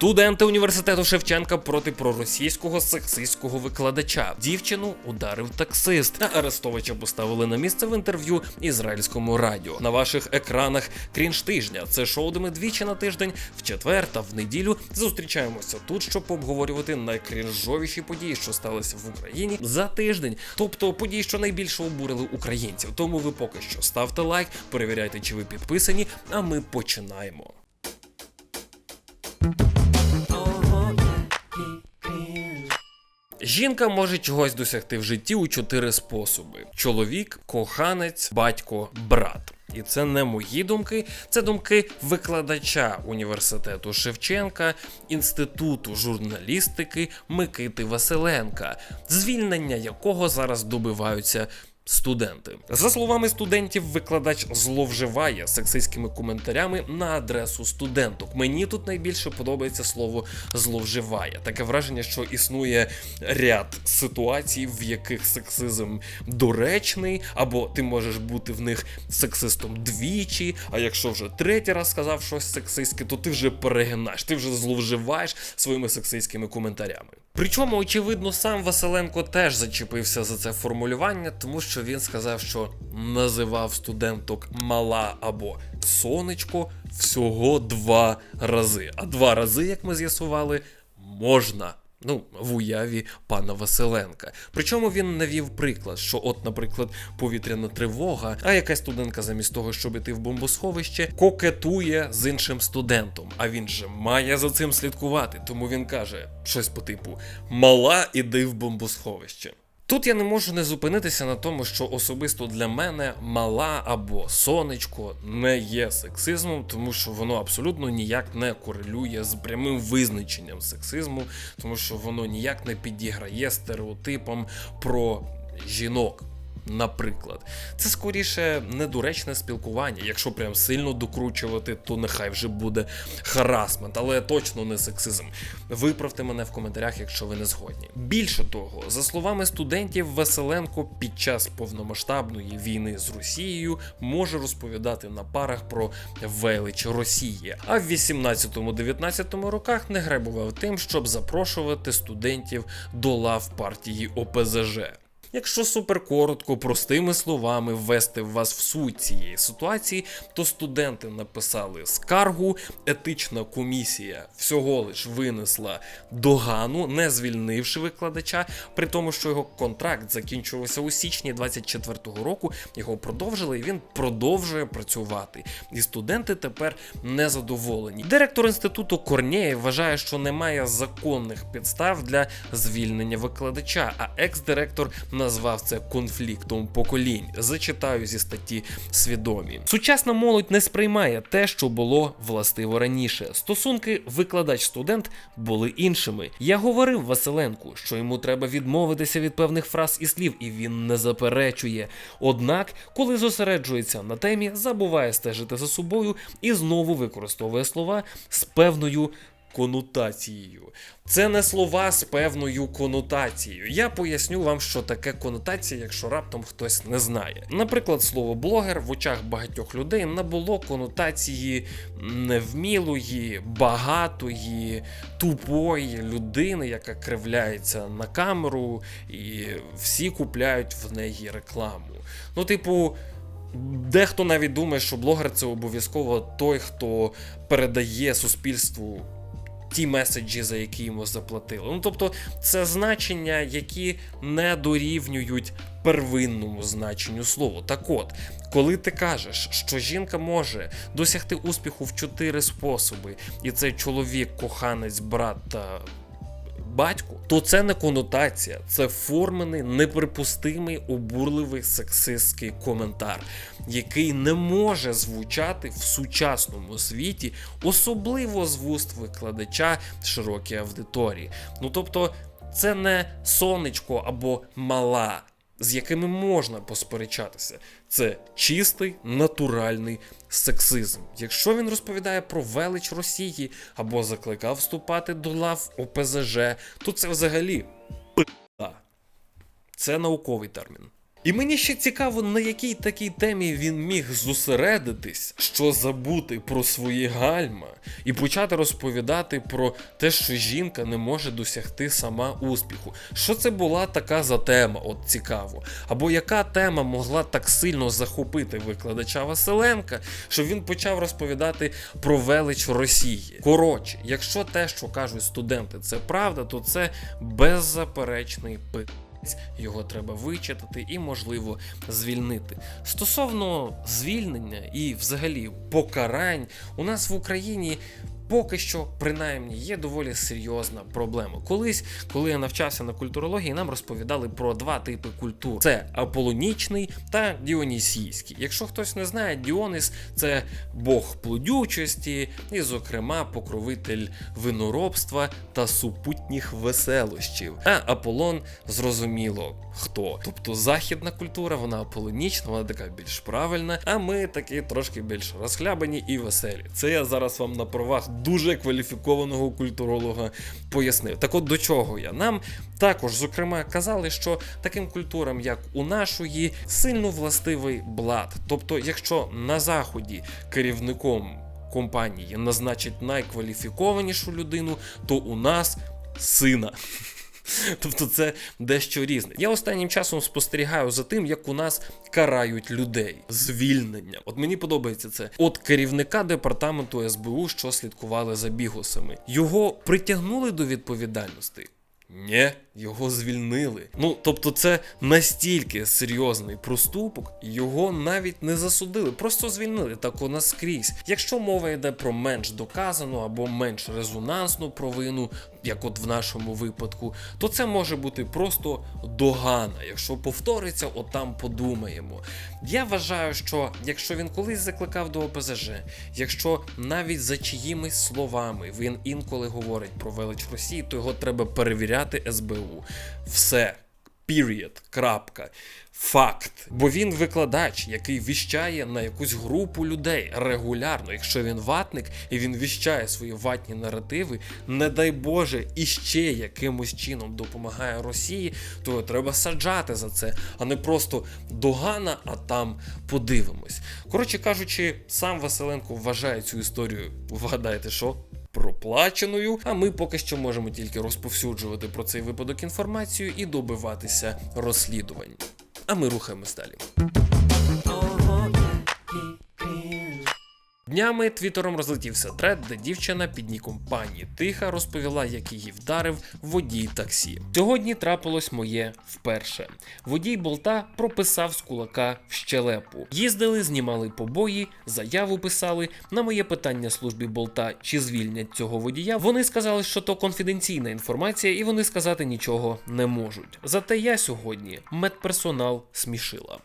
Студенти університету Шевченка проти проросійського сексистського викладача. Дівчину ударив таксист. Арестовича поставили на місце в інтерв'ю ізраїльському радіо. На ваших екранах крінж тижня. Це шоу, де ми двічі на тиждень, в четвер та в неділю зустрічаємося тут, щоб обговорювати найкрінжовіші події, що сталися в Україні за тиждень. Тобто події, що найбільше обурили українців. Тому ви поки що ставте лайк, перевіряйте, чи ви підписані. А ми починаємо. Жінка може чогось досягти в житті у чотири способи: чоловік, коханець, батько, брат. І це не мої думки, це думки викладача університету Шевченка, інституту журналістики Микити Василенка, звільнення якого зараз добиваються студенти. За словами студентів, викладач зловживає сексистськими коментарями на адресу студенток. Мені тут найбільше подобається слово зловживає. Таке враження, що існує ряд ситуацій, в яких сексизм доречний, або ти можеш бути в них сексистом двічі. А якщо вже третій раз сказав щось сексистське, то ти вже перегинаєш, ти вже зловживаєш своїми сексистськими коментарями. Причому, очевидно, сам Василенко теж зачепився за це формулювання, тому що він сказав, що називав студенток мала або сонечко всього два рази. А два рази, як ми з'ясували, можна. Ну, в уяві пана Василенка. Причому він навів приклад, що, от, наприклад, повітряна тривога, а якась студентка замість того, щоб іти в бомбосховище, кокетує з іншим студентом. А він же має за цим слідкувати. Тому він каже щось по типу: Мала, іди в бомбосховище. Тут я не можу не зупинитися на тому, що особисто для мене мала або сонечко не є сексизмом, тому що воно абсолютно ніяк не корелює з прямим визначенням сексизму, тому що воно ніяк не підіграє стереотипам про жінок. Наприклад, це скоріше недоречне спілкування. Якщо прям сильно докручувати, то нехай вже буде харасмент, але точно не сексизм. Виправте мене в коментарях, якщо ви не згодні. Більше того, за словами студентів, Василенко під час повномасштабної війни з Росією може розповідати на парах про велич Росії. А в 18-19 роках не гребував тим, щоб запрошувати студентів до лав партії ОПЗЖ. Якщо супер коротко, простими словами ввести вас в суть цієї ситуації, то студенти написали скаргу, етична комісія всього лиш винесла догану, не звільнивши викладача, при тому, що його контракт закінчувався у січні 24-го року. Його продовжили, і він продовжує працювати. І студенти тепер незадоволені. Директор інституту Корнєєв вважає, що немає законних підстав для звільнення викладача, а екс-директор назвав це конфліктом поколінь. Зачитаю зі статті свідомі. Сучасна молодь не сприймає те, що було властиво раніше. Стосунки викладач-студент були іншими. Я говорив Василенку, що йому треба відмовитися від певних фраз і слів, і він не заперечує. Однак, коли зосереджується на темі, забуває стежити за собою і знову використовує слова з певною конотацією. Це не слова з певною конотацією. Я поясню вам, що таке конотація, якщо раптом хтось не знає. Наприклад, слово блогер в очах багатьох людей набуло конотації невмілої, багатої, тупої людини, яка кривляється на камеру, і всі купляють в неї рекламу. Ну, типу. Дехто навіть думає, що блогер це обов'язково той, хто передає суспільству ті меседжі, за які йому заплатили. Ну тобто, це значення, які не дорівнюють первинному значенню слова. Так от, коли ти кажеш, що жінка може досягти успіху в чотири способи, і це чоловік, коханець, брат та батько, то це не конотація, це формений, неприпустимий, обурливий сексистський коментар, який не може звучати в сучасному світі, особливо з вуст викладача широкій аудиторії. Ну тобто, це не сонечко або мала. З якими можна посперечатися, це чистий натуральний сексизм. Якщо він розповідає про велич Росії або закликав вступати до лав ОПЗЖ, то це взагалі. Це науковий термін. І мені ще цікаво, на якій такій темі він міг зосередитись, що забути про свої гальма, і почати розповідати про те, що жінка не може досягти сама успіху. Що це була така за тема? От цікаво. Або яка тема могла так сильно захопити викладача Василенка, що він почав розповідати про велич Росії. Коротше, якщо те, що кажуть студенти, це правда, то це беззаперечний пи. Його треба вичитати і, можливо, звільнити. Стосовно звільнення і, взагалі, покарань, у нас в Україні. Поки що, принаймні, є доволі серйозна проблема. Колись, коли я навчався на культурології, нам розповідали про два типи культур: це аполонічний та діонісійський. Якщо хтось не знає, Діонис це бог плодючості, і, зокрема, покровитель виноробства та супутніх веселощів. А Аполлон зрозуміло хто. Тобто західна культура, вона аполонічна, вона така більш правильна, а ми такі трошки більш розхлябані і веселі. Це я зараз вам на правах дуже кваліфікованого культуролога пояснив. Так от до чого я? Нам також, зокрема, казали, що таким культурам, як у нашої, сильно властивий блат. Тобто, якщо на заході керівником компанії назначить найкваліфікованішу людину, то у нас сина. Тобто це дещо різне. Я останнім часом спостерігаю за тим, як у нас карають людей. Звільнення. От мені подобається це. От керівника департаменту СБУ, що слідкували за бігусами, його притягнули до відповідальності. Ні, його звільнили. Ну тобто, це настільки серйозний проступок, його навіть не засудили, просто звільнили так у нас скрізь. Якщо мова йде про менш доказану або менш резонансну провину, як от в нашому випадку, то це може бути просто догана. Якщо повториться, от там подумаємо. Я вважаю, що якщо він колись закликав до ОПЗЖ, якщо навіть за чиїмись словами він інколи говорить про велич Росії, то його треба перевіряти СБУ. Все. Period. Крапка. Факт. Бо він викладач, який віщає на якусь групу людей регулярно. Якщо він ватник і він віщає свої ватні наративи, не дай Боже, іще якимось чином допомагає Росії, то треба саджати за це, а не просто догана, а там подивимось. Коротше кажучи, сам Василенко вважає цю історію. Вгадайте, що? проплаченою. А ми поки що можемо тільки розповсюджувати про цей випадок інформацію і добиватися розслідувань. А ми рухаємось далі. Днями твіттером розлетівся тред, де дівчина під ніком пані Тиха розповіла, як її вдарив водій таксі. Сьогодні трапилось моє вперше. Водій болта прописав з кулака в щелепу. Їздили, знімали побої, заяву писали. На моє питання службі болта, чи звільнять цього водія. Вони сказали, що то конфіденційна інформація, і вони сказати нічого не можуть. Зате я сьогодні медперсонал смішила.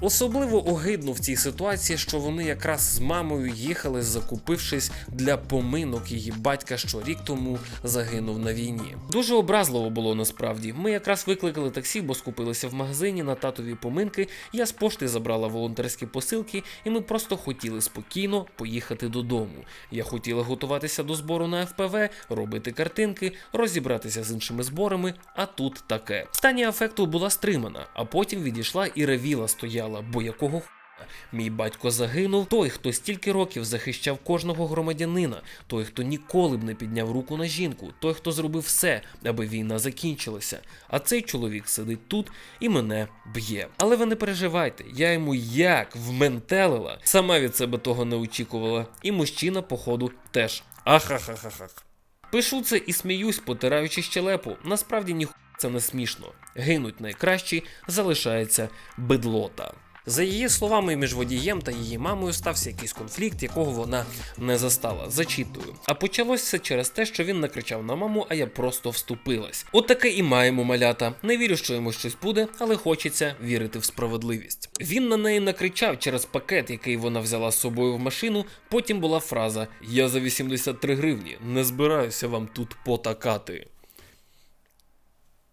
Особливо огидно в цій ситуації, що вони якраз з мамою їхали, закупившись для поминок її батька, що рік тому загинув на війні. Дуже образливо було насправді. Ми якраз викликали таксі, бо скупилися в магазині на татові поминки. Я з пошти забрала волонтерські посилки, і ми просто хотіли спокійно поїхати додому. Я хотіла готуватися до збору на ФПВ, робити картинки, розібратися з іншими зборами. А тут таке. Стання афекту була стримана, а потім відійшла і ревіла стояла бо якого хуя? Мій батько загинув, той, хто стільки років захищав кожного громадянина, той, хто ніколи б не підняв руку на жінку, той, хто зробив все, аби війна закінчилася. А цей чоловік сидить тут і мене б'є. Але ви не переживайте, я йому як вментелила, сама від себе того не очікувала. І мужчина, походу, теж. Ахахахахах. Пишу це і сміюсь, потираючи щелепу. Насправді ніхуя це не смішно. Гинуть найкращі, залишається бедлота. За її словами, між водієм та її мамою стався якийсь конфлікт, якого вона не застала. Зачитую. А почалось все через те, що він накричав на маму, а я просто вступилась. От і маємо малята. Не вірю, що йому щось буде, але хочеться вірити в справедливість. Він на неї накричав через пакет, який вона взяла з собою в машину. Потім була фраза: Я за 83 гривні не збираюся вам тут потакати.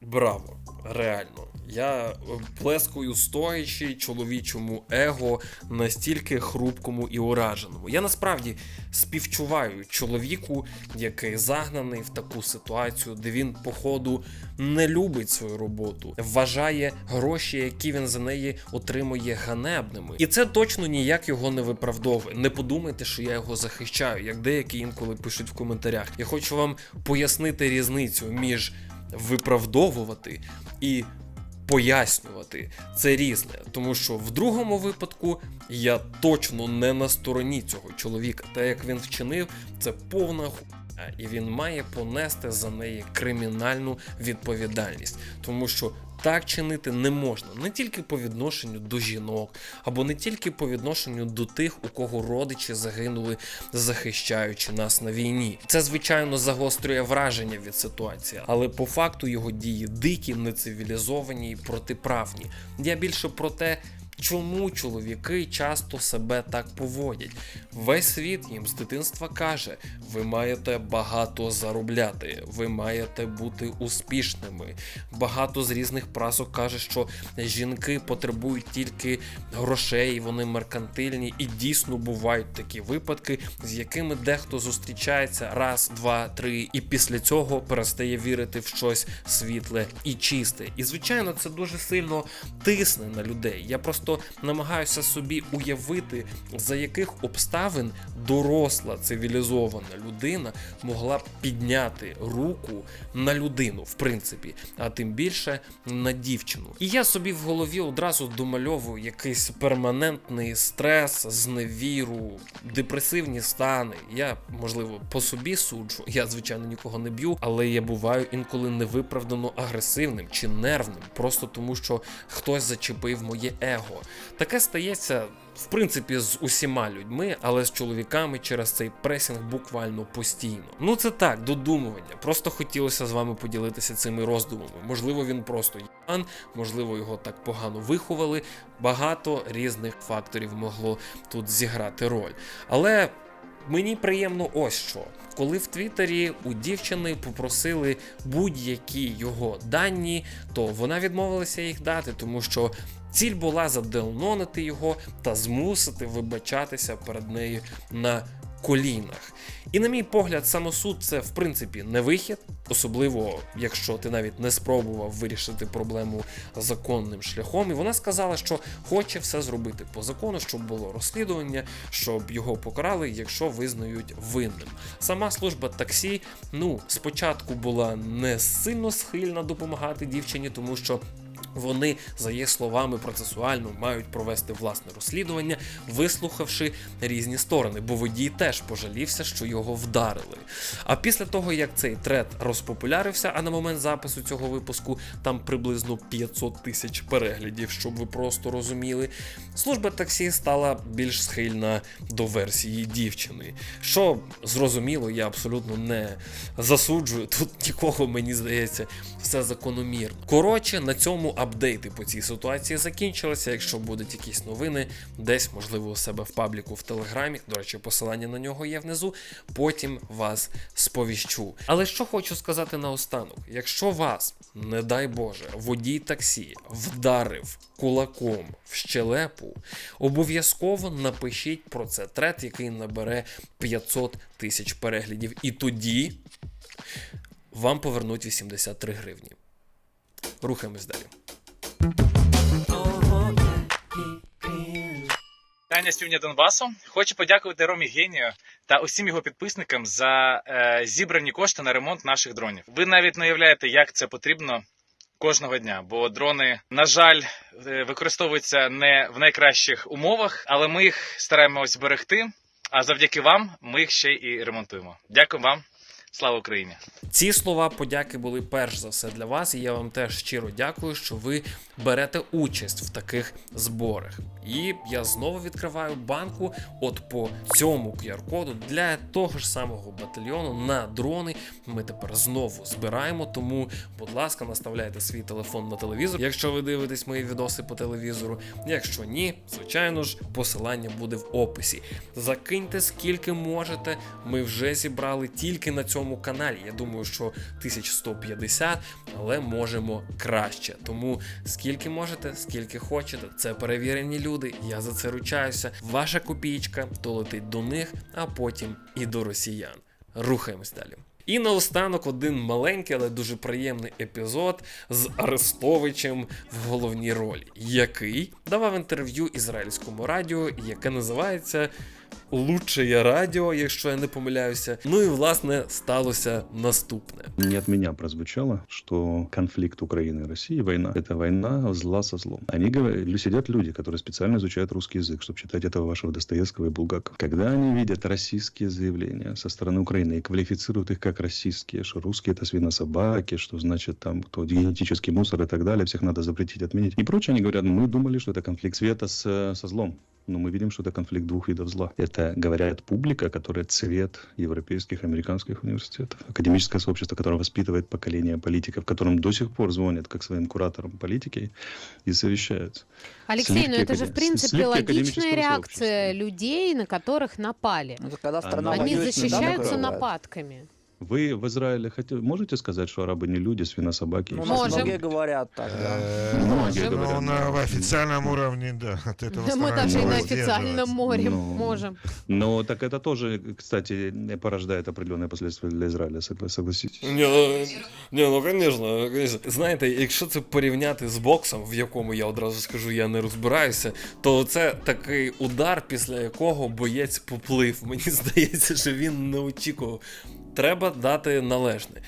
Браво, реально. Я е, плескаю стоячи чоловічому его настільки хрупкому і ураженому. Я насправді співчуваю чоловіку, який загнаний в таку ситуацію, де він, походу, не любить свою роботу, вважає гроші, які він за неї отримує ганебними. І це точно ніяк його не виправдовує. Не подумайте, що я його захищаю, як деякі інколи пишуть в коментарях. Я хочу вам пояснити різницю між виправдовувати і пояснювати це різне, тому що в другому випадку я точно не на стороні цього чоловіка. Те, як він вчинив, це повна хуйня, і він має понести за неї кримінальну відповідальність, тому що. Так чинити не можна не тільки по відношенню до жінок, або не тільки по відношенню до тих, у кого родичі загинули, захищаючи нас на війні. Це звичайно загострює враження від ситуації, але по факту його дії дикі, нецивілізовані і протиправні. Я більше про те. Чому чоловіки часто себе так поводять? Весь світ їм з дитинства каже: ви маєте багато заробляти, ви маєте бути успішними. Багато з різних прасок каже, що жінки потребують тільки грошей, вони меркантильні, і дійсно бувають такі випадки, з якими дехто зустрічається раз, два, три, і після цього перестає вірити в щось світле і чисте. І звичайно, це дуже сильно тисне на людей. Я просто намагаюся собі уявити, за яких обставин доросла цивілізована людина могла б підняти руку на людину, в принципі, а тим більше на дівчину. І я собі в голові одразу домальовую якийсь перманентний стрес, зневіру, депресивні стани. Я, можливо, по собі суджу. Я, звичайно, нікого не б'ю, але я буваю інколи невиправдано агресивним чи нервним, просто тому що хтось зачепив моє его. Таке стається. В принципі, з усіма людьми, але з чоловіками через цей пресінг буквально постійно. Ну це так, додумування. Просто хотілося з вами поділитися цими роздумами. Можливо, він просто ян, можливо, його так погано виховали. Багато різних факторів могло тут зіграти роль. Але мені приємно ось що. Коли в Твіттері у дівчини попросили будь-які його дані, то вона відмовилася їх дати, тому що ціль була заделнонити його та змусити вибачатися перед нею на колінах. І, на мій погляд, самосуд це в принципі не вихід, особливо якщо ти навіть не спробував вирішити проблему законним шляхом. І вона сказала, що хоче все зробити по закону, щоб було розслідування, щоб його покарали, якщо визнають винним. Сама служба таксі, ну, спочатку була не сильно схильна допомагати дівчині, тому що. Вони, за її словами, процесуально мають провести власне розслідування, вислухавши різні сторони, бо водій теж пожалівся, що його вдарили. А після того, як цей трет розпопулярився, а на момент запису цього випуску там приблизно 500 тисяч переглядів, щоб ви просто розуміли, служба таксі стала більш схильна до версії дівчини. Що зрозуміло, я абсолютно не засуджую. Тут нікого, мені здається, все закономірно. Коротше, на цьому апдейти по цій ситуації закінчилися. Якщо будуть якісь новини, десь, можливо, у себе в пабліку в Телеграмі. До речі, посилання на нього є внизу. Потім вас сповіщу. Але що хочу сказати наостанок: якщо вас, не дай Боже, водій таксі вдарив кулаком в щелепу, обов'язково напишіть про це трет, який набере 500 тисяч переглядів. І тоді вам повернуть 83 гривні. Рухаємось далі. Таня з Донбасу. Хочу подякувати Ромі Генію та усім його підписникам за е, зібрані кошти на ремонт наших дронів. Ви навіть не уявляєте, як це потрібно кожного дня, бо дрони, на жаль, е, використовуються не в найкращих умовах, але ми їх стараємось берегти. А завдяки вам ми їх ще і ремонтуємо. Дякую вам. Слава Україні! Ці слова подяки були перш за все для вас, і я вам теж щиро дякую, що ви берете участь в таких зборах. І я знову відкриваю банку. От по цьому QR-коду для того ж самого батальйону на дрони. Ми тепер знову збираємо. Тому, будь ласка, наставляйте свій телефон на телевізор, якщо ви дивитесь мої відоси по телевізору. Якщо ні, звичайно ж, посилання буде в описі. Закиньте скільки можете. Ми вже зібрали тільки на цьому цьому каналі. Я думаю, що 1150, але можемо краще. Тому скільки можете, скільки хочете, це перевірені люди. Я за це ручаюся. Ваша копійка то летить до них, а потім і до росіян. Рухаємось далі. І наостанок один маленький, але дуже приємний епізод з Арестовичем в головній ролі, який давав інтерв'ю ізраїльському радіо, яке називається Лучшее радіо, якщо я не помиляюся. Ну і власне сталося наступне. Не от меня прозвучало, что конфликт Украины и России, война, это война зла со злом. Они говорят, сидят люди, которые специально изучают русский язык, чтобы читать этого вашего Достоевского и Булгакова. Когда они видят российские заявления со стороны Украины и квалифицируют их как российские, что русские это свинособаки, что значит там кто генетический мусор и так далее, всех надо запретить, отменить и прочее, они говорят, мы думали, что это конфликт света с, со злом. Но мы видим, что это конфликт двух видов зла. Это говорят публика, которая цвет европейских, американских университетов. Академическое сообщество, которое воспитывает поколение политиков, которым до сих пор звонят как своим кураторам политики и совещаются. Алексей, ну Сливки это же в академ- принципе сливки логичная академического реакция сообщества. людей, на которых напали. Ну, когда страна Она Они воюет, всегда защищаются такое бывает. нападками. Вы в Израиле хотите, можете сказать, что арабы не люди, свинособаки? и Ну, все у нас Можем. остальное? многие говорят так, да. Э, Многие Ну, говорят, на да. в официальном уровне, да, от этого Да мы даже и на стараемся официальном воздерживаться. море Ну, можем. Но так это тоже, кстати, порождает определенные последствия для Израиля, согла- согласитесь? Ні, ну, ні, ну звісно, звісно. Знаєте, якщо це порівняти з боксом, в якому я одразу скажу, я не розбираюся, то це такий удар, після якого боєць поплив. Мені здається, що він не очікував. Треба дати належне.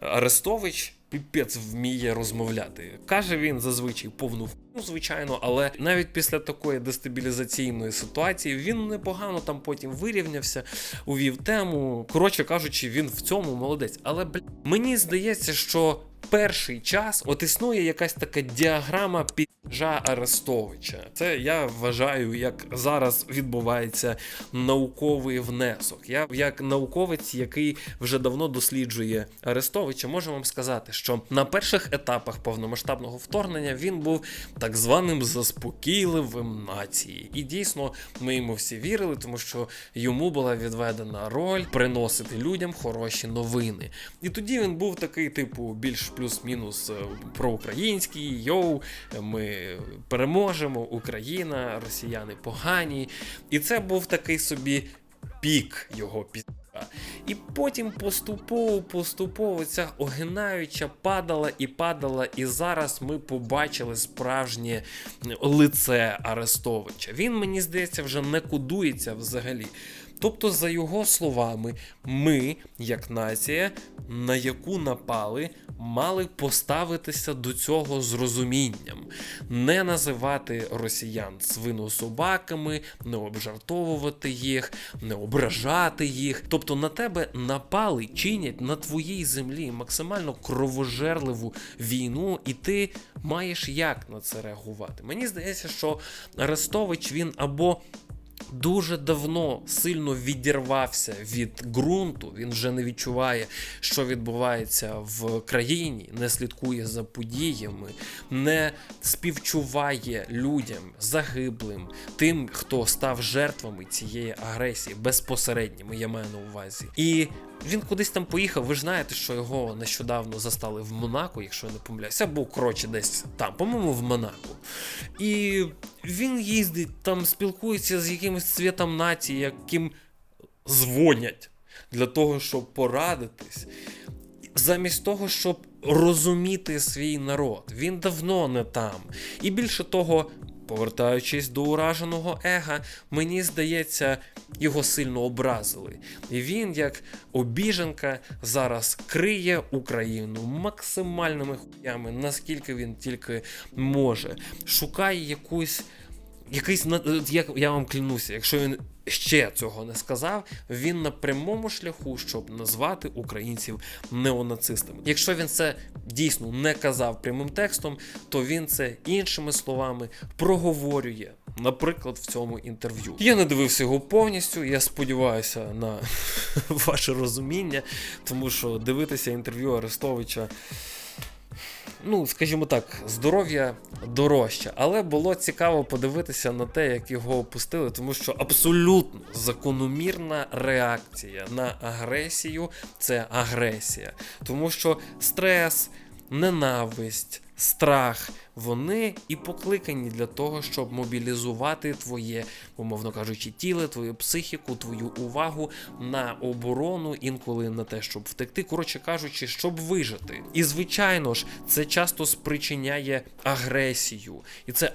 Арестович. Піпець вміє розмовляти. Каже він зазвичай повну ну, звичайно, але навіть після такої дестабілізаційної ситуації він непогано там потім вирівнявся, увів тему. Коротше кажучи, він в цьому молодець. Але бля, мені здається, що перший час от існує якась така діаграма піджа Арестовича. Це я вважаю, як зараз відбувається науковий внесок. Я як науковець, який вже давно досліджує Арестовича, можу вам сказати, що на перших етапах повномасштабного вторгнення він був так званим заспокійливим нації. І дійсно ми йому всі вірили, тому що йому була відведена роль приносити людям хороші новини. І тоді він був такий, типу, більш плюс-мінус е, проукраїнський, йоу, ми переможемо, Україна, росіяни погані. І це був такий собі пік його пізда. І потім поступово, поступово ця огинаюча падала і падала, і зараз ми побачили справжнє лице Арестовича. Він, мені здається, вже не кудується взагалі. Тобто, за його словами, ми, як нація, на яку напали, мали поставитися до цього з розумінням, не називати росіян свинособаками, не обжартовувати їх, не ображати їх. Тобто на тебе напали, чинять на твоїй землі максимально кровожерливу війну, і ти маєш як на це реагувати. Мені здається, що Арестович він або дуже давно сильно відірвався від ґрунту. Він вже не відчуває, що відбувається в країні, не слідкує за подіями, не співчуває людям, загиблим, тим, хто став жертвами цієї агресії, безпосередніми, я маю на увазі. І він кудись там поїхав. Ви ж знаєте, що його нещодавно застали в Монако, якщо я не помиляюся, або коротше десь там, по-моєму, в Монако. І він їздить там, спілкується з якимось цвітом нації, яким дзвонять для того, щоб порадитись. Замість того, щоб розуміти свій народ, він давно не там. І більше того, повертаючись до ураженого ега, мені здається, його сильно образили. І він, як обіженка, зараз криє Україну максимальними хуями, наскільки він тільки може. Шукає якусь. Якийсь як я вам клянуся, якщо він ще цього не сказав, він на прямому шляху, щоб назвати українців неонацистами. Якщо він це дійсно не казав прямим текстом, то він це іншими словами проговорює. Наприклад, в цьому інтерв'ю. Я не дивився його повністю. Я сподіваюся на ваше розуміння, тому що дивитися інтерв'ю Арестовича ну скажімо так, здоров'я дорожче. Але було цікаво подивитися на те, як його опустили, тому що абсолютно закономірна реакція на агресію це агресія. Тому що стрес, ненависть, страх. Вони і покликані для того, щоб мобілізувати твоє, умовно кажучи, тіло, твою психіку, твою увагу на оборону, інколи на те, щоб втекти, коротше кажучи, щоб вижити. І звичайно ж, це часто спричиняє агресію, і це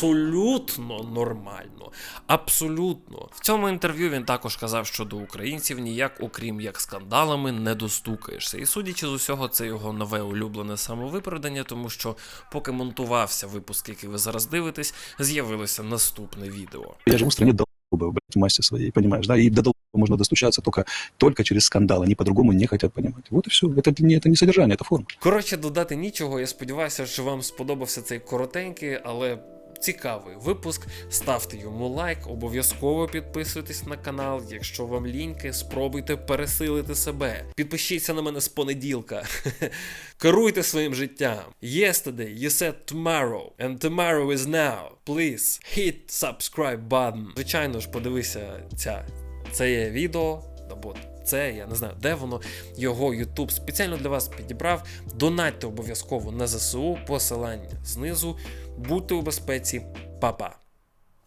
абсолютно нормально. Абсолютно. В цьому інтерв'ю він також казав, що до українців ніяк, окрім як скандалами, не достукаєшся. І судячи з усього, це його нове улюблене самовиправдання, тому що поки монтувався випуск, який ви зараз дивитесь, з'явилося наступне відео. Я живу в стране долбоебов, блядь, в массе своей, понимаешь, да? И до долбоеба можно достучаться только, только через скандал. Они по-другому не хотят понимать. Вот и все. Это не, это не содержание, это форма. Коротше, додати нічого. Я сподіваюся, що вам сподобався цей коротенький, але. Цікавий випуск. Ставте йому лайк, обов'язково підписуйтесь на канал. Якщо вам ліньки, спробуйте пересилити себе. Підпишіться на мене з понеділка. Керуйте своїм життям. Yesterday you said tomorrow, and tomorrow is now. Please hit subscribe button. Звичайно ж, подивися ця. Це є відео або це, я не знаю, де воно. Його YouTube спеціально для вас підібрав. Донатьте обов'язково на ЗСУ, посилання знизу. Будьте у безпеці, Па-па.